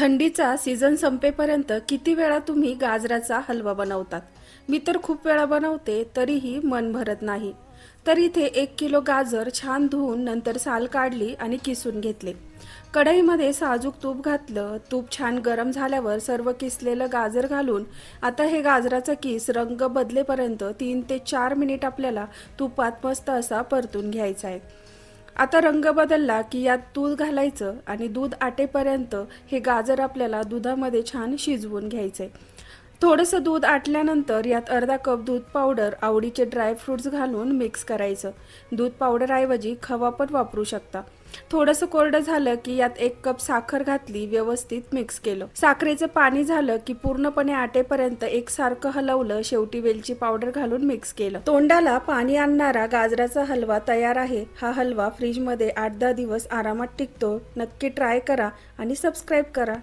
थंडीचा सीझन संपेपर्यंत किती वेळा तुम्ही गाजराचा हलवा बनवतात? मी तर खूप वेळा बनवते तरीही मन भरत नाही. तर इथे एक किलो गाजर छान धुवून नंतर साल काढली आणि किसून घेतले. कढईमध्ये साजूक तूप घातलं तूप छान गरम झाल्यावर सर्व किसलेलं गाजर घालून आता हे गाजराचा किस रंग बदलेपर्यंत तीन ते चार मिनिट आपल्याला तुपात मस्त असा परतून घ्यायचा आहे. आता रंग बदलला की यात दूध घालायचं आणि दूध आटेपर्यंत हे गाजर आपल्याला दुधामध्ये छान शिजवून घ्यायचंय. थोडंसं दूध आटल्यानंतर यात अर्धा कप दूध पावडर आवडीचे ड्रायफ्रुट्स घालून मिक्स करायचं. दूध पावडरऐवजी खवा पण वापरू शकता. थोडंसं कोरडं झालं की यात एक कप साखर घातली व्यवस्थित मिक्स केलं. साखरेचं पाणी झालं की पूर्णपणे आटेपर्यंत एकसारखं हलवलं शेवटी वेलची पावडर घालून मिक्स केलं. तोंडाला पाणी आणणारा गाजराचा हलवा तयार आहे. हा हलवा फ्रीजमध्ये आठ दहा दिवस आरामात टिकतो. नक्की ट्राय करा आणि सबस्क्राईब करा.